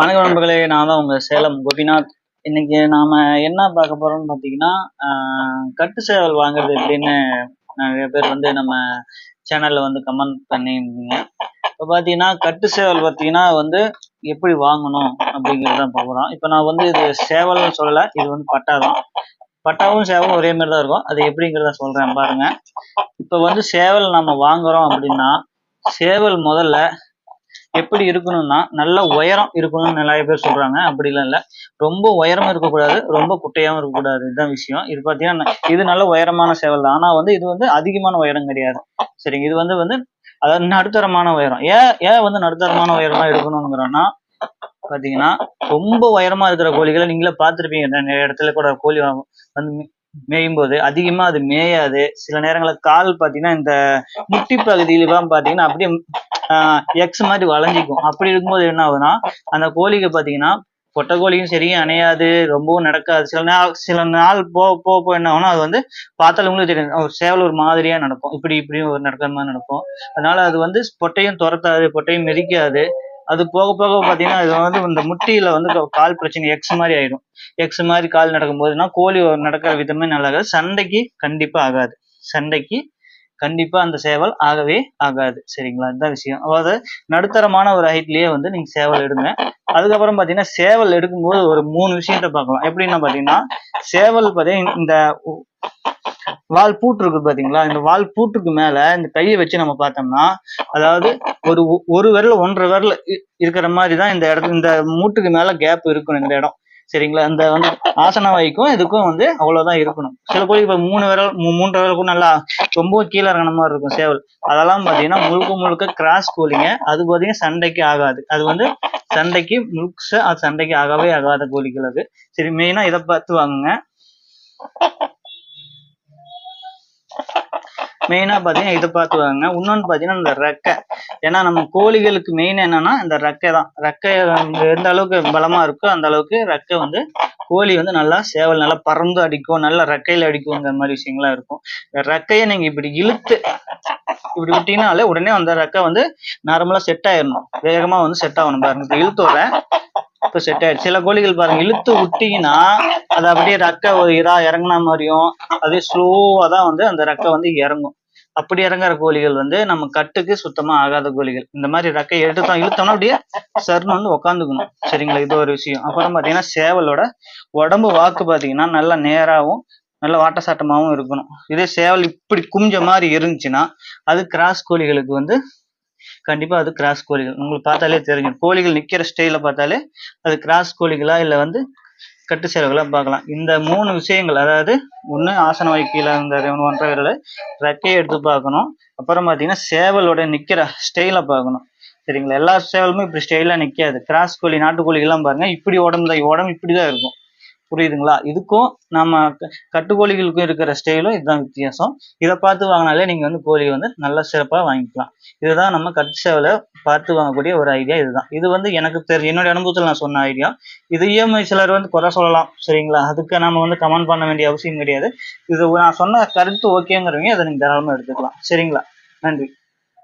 வணக்கம் நண்பர்களே நான் தான் உங்க சேலம் கோபிநாத். இன்னைக்கு நாம என்ன பார்க்க போறோம்னு பார்த்தீங்கன்னா கட்டு சேவல் வாங்குறது எப்படின்னு நிறைய பேர் வந்து நம்ம சேனல்ல வந்து கமெண்ட் பண்ணியிருந்தீங்க. இப்போ பார்த்தீங்கன்னா கட்டு சேவல் பார்த்தீங்கன்னா வந்து எப்படி வாங்கணும் அப்படிங்கிறத பார்க்குறோம் இப்போ நான் வந்து இது சேவல்னு சொல்லலை இது வந்து பட்டா தான். பட்டாவும் சேவலும் ஒரே மாதிரி தான் இருக்கும். அது எப்படிங்கிறத சொல்றேன் பாருங்க. இப்போ வந்து சேவல் நம்ம வாங்குறோம் அப்படின்னா சேவல் முதல்ல எப்படி இருக்கணும்னா நல்ல உயரம் இருக்கணும்னு நிறைய பேர் சொல்றாங்க. அப்படிலாம் இல்லை. ரொம்ப உயரமும் இருக்கக்கூடாது ரொம்ப குட்டையாவும் இருக்கக்கூடாது. இதுதான் விஷயம். இது பார்த்தீங்கன்னா இது நல்ல உயரமான சேவல் தான். ஆனால் வந்து இது வந்து அதிகமான உயரம் கிடையாது. சரிங்க. இது வந்து வந்து அதாவது நடுத்தரமான உயரம். ஏன் ஏன் வந்து நடுத்தரமான உயரமா இருக்கணுங்கிறோம்னா பார்த்தீங்கன்னா ரொம்ப உயரமா இருக்கிற கோழிகளை நீங்களே பார்த்துருப்பீங்க. நிறைய இடத்துல கூட கோழி வந்து மேயும் போது அதிகமா அது மேயாது. சில நேரங்களில் கால் பார்த்தீங்கன்னா இந்த முட்டி பகுதியிலாம் பார்த்தீங்கன்னா அப்படியே எக்ஸ் மாதிரி வளைஞ்சிக்கும். அப்படி இருக்கும்போது என்ன ஆகுதுன்னா அந்த கோழிக்கு பார்த்தீங்கன்னா பொட்டை கோழியும் சரி அணையாது ரொம்பவும் நடக்காது. சில நாள் சில நாள் போக போக போக என்ன ஆகும்னா அது வந்து பார்த்தாலும் உங்களுக்கு தெரியும் ஒரு சேவல் ஒரு மாதிரியா நடக்கும். இப்படி இப்படியும் ஒரு நடக்கிற மாதிரி நடக்கும். அதனால அது வந்து பொட்டையும் துரத்தாது பொட்டையும் மெதிக்காது. அது போக போக பார்த்தீங்கன்னா இது வந்து இந்த முட்டியில வந்து கால் பிரச்சனை எக்ஸ் மாதிரி ஆயிடும். எக்ஸ் மாதிரி கால் நடக்கும் போதுன்னா கோழி ஒரு நடக்கிற விதமே நல்லா சண்டைக்கு கண்டிப்பா ஆகாது. சண்டைக்கு கண்டிப்பா அந்த சேவல் ஆகவே ஆகாது. சரிங்களா? இதுதான் விஷயம். அதாவது நடுத்தரமான ஒரு ஹைட்லயே வந்து நீங்க சேவல் எடுங்க. அதுக்கப்புறம் பாத்தீங்கன்னா சேவல் எடுக்கும்போது ஒரு மூணு விஷயத்த பார்க்கலாம். எப்படின்னா பாத்தீங்கன்னா சேவல் பாத்தீங்கன்னா இந்த வால் பூட்டு இருக்கு பாத்தீங்களா? இந்த வால் பூட்டுக்கு மேல இந்த கையை வச்சு நம்ம பார்த்தோம்னா அதாவது ஒரு ஒ- ஒரு விரல் ஒன்றரை விரல் இ- இருக்கிற மாதிரி தான் இந்த இடத்துல இந்த மூட்டுக்கு மேல கேப் இருக்கணும் இந்த இடம். சரிங்களா? இந்த வந்து ஆசன வாய்க்கும் இதுக்கும் வந்து அவ்வளவுதான் இருக்கணும். சில கோழி இப்ப மூணு விரல் மூ- மூன்றரை விரல் கூட நல்லா ரொம்ப கீழே இறங்கின மாதிரி இருக்கும் சேவல். அதெல்லாம் பாத்தீங்கன்னா முழுக்க முழுக்க கிராஸ் கோழிங்க. அது பாத்தீங்கன்னா சண்டைக்கு ஆகாது. அது வந்து சண்டைக்கு முழுக்க அது சண்டைக்கு ஆகவே ஆகாத கோழிகள் அது. சரி மெயினா இதை பார்த்து வாங்குங்க. மெயினா பாத்தீங்கன்னா இதை பார்த்து இன்னொன்று இன்னொன்னு பாத்தீங்கன்னா இந்த ரெக்கை. ஏன்னா நம்ம கோழிகளுக்கு மெயின் என்னன்னா இந்த ரெக்கை தான். ரெக்கை எந்த அளவுக்கு பலமா இருக்கோ அந்த அளவுக்கு ரெக்கை வந்து கோழி வந்து நல்லா சேவல் நல்லா பறந்து அடிக்கும். நல்லா ரெக்கையில அடிக்குங்கிற மாதிரி விஷயங்கள்லாம் இருக்கும். ரெக்கையை நீங்க இப்படி இழுத்து இப்படி விட்டீங்கனாலே உடனே அந்த ரெக்கை வந்து நார்மலா செட் ஆயிடணும் வேகமா வந்து செட் ஆகணும் பாருங்க. இப்ப இழுத்தோட இப்போ இப்ப செட் ஆயிடுச்சு. சில கோழிகள் பாருங்க இழுத்து விட்டீங்கன்னா அது அப்படியே ரெக்கை ஒரு இதா இறங்குன மாதிரியும் அதே ஸ்லோவா தான் வந்து அந்த ரெக்கை வந்து இறங்கும். அப்படி இறங்குற கோழிகள் வந்து நம்ம கட்டுக்கு சுத்தமா ஆகாத கோழிகள். இந்த மாதிரி ரெக்கை எடுத்தோம் இழுத்தோம்னா அப்படியே சர்னு வந்து உக்காந்துக்கணும். சரிங்களா? இது ஒரு விஷயம். அப்புறம் பாத்தீங்கன்னா சேவலோட உடம்பு வாக்கு பாத்தீங்கன்னா நல்லா நேராகவும் நல்ல வாட்டசாட்டமாகவும் இருக்கணும். இதே சேவல் இப்படி குஞ்ச மாதிரி இருந்துச்சுன்னா அது கிராஸ் கோழிகளுக்கு வந்து கண்டிப்பா அது கிராஸ் கோழிகள். உங்களுக்கு பார்த்தாலே தெரியும். கோழிகள் நிக்கிற ஸ்டைல பார்த்தாலே அது கிராஸ் கோழிகளா இல்ல வந்து கட்டு செலவுகளை பார்க்கலாம். இந்த மூணு விஷயங்கள் அதாவது ஒன்று ஆசன வைக்கீழ இந்த ஒன்றரை விரல் ரெக்கையை எடுத்து பார்க்கணும். அப்புறம் பார்த்தீங்கன்னா சேவலோட நிற்கிற ஸ்டைலை பார்க்கணும். சரிங்களா? எல்லா சேவலுமே இப்படி ஸ்டைலாக நிற்காது கிராஸ் கோழி நாட்டுக்கோழிகள்லாம் பாருங்கள் இப்படி உடம்பு உடம்பு இப்படி தான் இருக்கும். புரியுதுங்களா? இதுக்கும் நம்ம கட்டுக்கோழிகளுக்கும் இருக்கிற ஸ்டைலும் இதுதான் வித்தியாசம். இதை பார்த்து வாங்கினாலே நீங்கள் வந்து கோழியை வந்து நல்ல சிறப்பாக வாங்கிக்கலாம். இதுதான் நம்ம கட்டு சேவலை பார்த்து வாங்கக்கூடிய ஒரு ஐடியா இதுதான். இது வந்து எனக்கு தெரியும் என்னுடைய அனுபவத்தில் நான் சொன்ன ஐடியா இது இஎம்ஐ சிலர் வந்து குறை சொல்லலாம் சரிங்களா? அதுக்கு நம்ம வந்து கமெண்ட் பண்ண வேண்டிய அவசியம் கிடையாது. இது நான் சொன்ன கருத்து ஓகேங்கிறவங்க அதை நீங்கள் தாராளமாக எடுத்துக்கலாம். சரிங்களா? நன்றி.